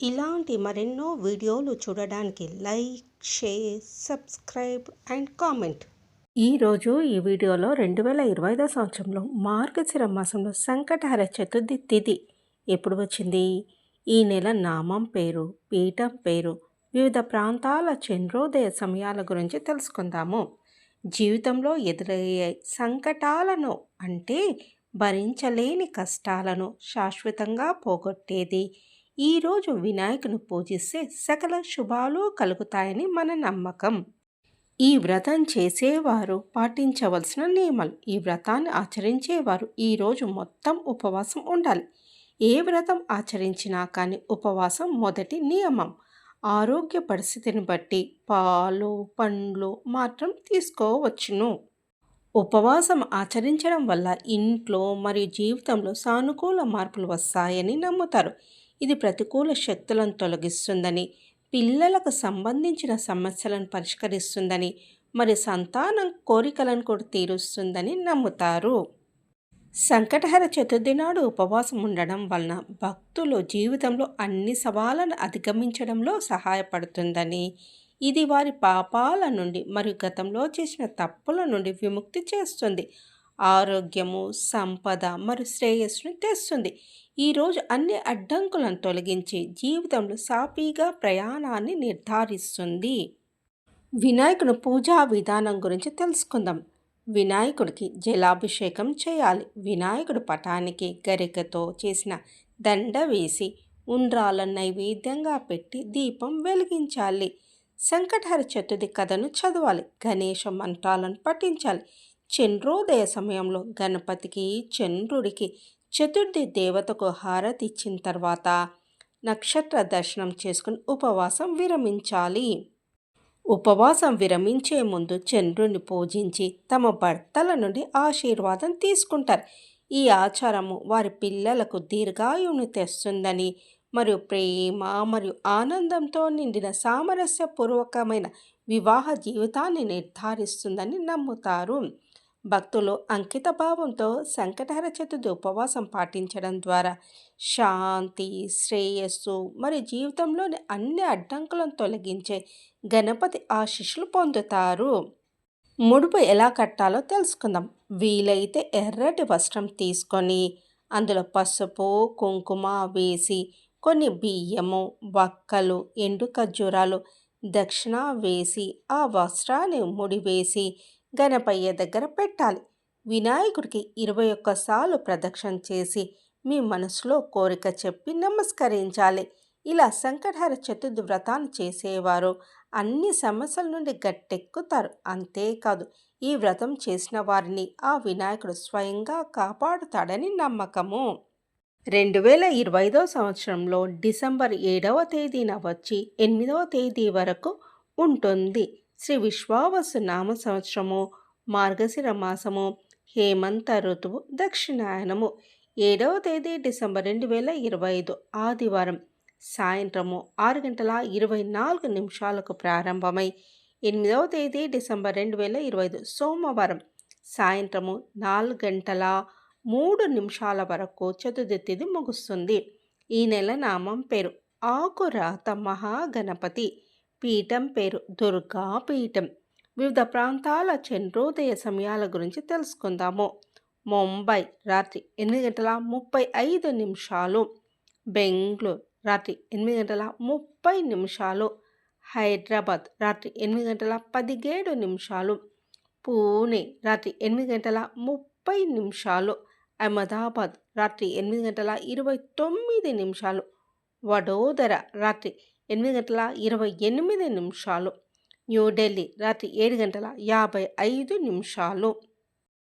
ఇలాంటి మరెన్నో వీడియోలు చూడడానికి like share subscribe and comment. ఈరోజు ఈ వీడియోలో రెండు వేల ఇరవై ఐదో సంవత్సరంలో మార్గశిర మాసంలో సంకటహర చతుర్థి తిథి ఎప్పుడు వచ్చింది? ఈ నెల నామం పేరు పీఠం పేరు వివిధ ప్రాంతాల చంద్రోదయ సమయాల గురించి తెలుసుకుందాము. జీవితంలో ఎదురయ్యే సంకటాలను అంటే భరించలేని కష్టాలను శాశ్వతంగా పోగొట్టేది ఈరోజు వినాయకును పూజిస్తే సకల శుభాలు కలుగుతాయని మన నమ్మకం. ఈ వ్రతం చేసేవారు పాటించవలసిన నియమాలు. ఈ వ్రతాన్ని ఆచరించేవారు ఈరోజు మొత్తం ఉపవాసం ఉండాలి. ఏ వ్రతం ఆచరించినా కానీ ఉపవాసం మొదటి నియమం. ఆరోగ్య పరిస్థితిని బట్టి పాలు పండ్లు మాత్రం తీసుకోవచ్చును. ఉపవాసం ఆచరించడం వల్ల ఇంట్లో మరియు జీవితంలో సానుకూల మార్పులు వస్తాయని నమ్ముతారు. ఇది ప్రతికూల శక్తులను తొలగిస్తుందని పిల్లలకు సంబంధించిన సమస్యలను పరిష్కరిస్తుందని మరి సంతానం కోరికలను కూడా తీరుస్తుందని నమ్ముతారు. సంకటహర చతుర్థి నాడు ఉపవాసం ఉండడం వలన భక్తులు జీవితంలో అన్ని సవాళ్ళను అధిగమించడంలో సహాయపడుతుందని ఇది వారి పాపాల నుండి మరియు గతంలో చేసిన తప్పుల నుండి విముక్తి చేస్తుంది. ఆరోగ్యము సంపద మరియు శ్రేయస్సును తెస్తుంది. ఈరోజు అన్ని అడ్డంకులను తొలగించి జీవితంలో సాఫీగా ప్రయాణాన్ని నిర్ధారిస్తుంది. వినాయకుని పూజా విధానం గురించి తెలుసుకుందాం. వినాయకుడికి జలాభిషేకం చేయాలి. వినాయకుడి పటానికి గరికతో చేసిన దండ వేసి ఉండ్రాల నైవేద్యంగా పెట్టి దీపం వెలిగించాలి. శంకటహరి చతుర్థి కథను చదవాలి. గణేష మంత్రాలను పఠించాలి. చంద్రోదయ సమయంలో గణపతికి చంద్రుడికి చతుర్థి దేవతకు హారతి ఇచ్చిన తర్వాత నక్షత్ర దర్శనం చేసుకుని ఉపవాసం విరమించాలి. ఉపవాసం విరమించే ముందు చంద్రుని పూజించి తమ భర్తల నుండి ఆశీర్వాదం తీసుకుంటారు. ఈ ఆచారము వారి పిల్లలకు దీర్ఘాయువుని తెస్తుందని మరియు ప్రేమ మరియు ఆనందంతో నిండిన సామరస్యపూర్వకమైన వివాహ జీవితాన్ని నిర్ధారిస్తుందని నమ్ముతారు. భక్తులు అంకిత భావంతో సంకటహర చతుర్థి ఉపవాసం పాటించడం ద్వారా శాంతి శ్రేయస్సు మరియు జీవితంలోని అన్ని అడ్డంకులను తొలగించే గణపతి ఆశీస్సులు పొందుతారు. ముడుపు ఎలా కట్టాలో తెలుసుకుందాం. వీలైతే ఎర్రటి వస్త్రం తీసుకొని అందులో పసుపు కుంకుమ వేసి కొన్ని బియ్యము వక్కలు ఎండు ఖర్జూరాలు దక్షిణ వేసి ఆ వస్త్రాన్ని ముడివేసి గణపయ్య దగ్గర పెట్టాలి. వినాయకుడికి ఇరవై ఒక్కసార్లు ప్రదక్షిణ చేసి మీ మనసులో కోరిక చెప్పి నమస్కరించాలి. ఇలా సంకటహర చతుర్థి వ్రతాన్ని చేసేవారు అన్ని సమస్యల నుండి గట్టెక్కుతారు. అంతేకాదు ఈ వ్రతం చేసిన వారిని ఆ వినాయకుడు స్వయంగా కాపాడుతాడని నమ్మకము. రెండు వేల ఇరవై ఐదవ సంవత్సరంలో డిసెంబర్ ఏడవ తేదీన వచ్చి ఎనిమిదవ తేదీ వరకు ఉంటుంది. శ్రీ విశ్వావసు నామ సంవత్సరము మార్గశిర మాసము హేమంత ఋతువు దక్షిణాయనము. ఏడవ తేదీ డిసెంబర్ రెండు వేల ఇరవై ఐదు ఆదివారం సాయంత్రము ఆరు గంటల ఇరవై నాలుగు నిమిషాలకు ప్రారంభమై ఎనిమిదవ తేదీ డిసెంబర్ రెండు వేల ఇరవై ఐదు సోమవారం సాయంత్రము నాలుగు గంటల మూడు నిమిషాల వరకు చతుర్థి తిథి ముగుస్తుంది. ఈ నెల నామం పేరు. ఆకురాత మహాగణపతి. పీఠం పేరు దుర్గా పీఠం. వివిధ ప్రాంతాల చంద్రోదయ సమయాల గురించి తెలుసుకుందాము. ముంబై రాత్రి ఎనిమిది గంటల ముప్పై ఐదు నిమిషాలు. బెంగళూరు రాత్రి ఎనిమిది గంటల ముప్పై నిమిషాలు. హైదరాబాద్ రాత్రి ఎనిమిది గంటల పదిహేడు నిమిషాలు. పూణే రాత్రి ఎనిమిది గంటల ముప్పై నిమిషాలు. అహ్మదాబాద్ రాత్రి ఎనిమిది గంటల ఇరవై తొమ్మిది నిమిషాలు. వడోదర రాత్రి ఎనిమిది గంటల ఇరవై ఎనిమిది నిమిషాలు. న్యూఢిల్లీ రాత్రి ఏడు గంటల యాభై ఐదు నిమిషాలు.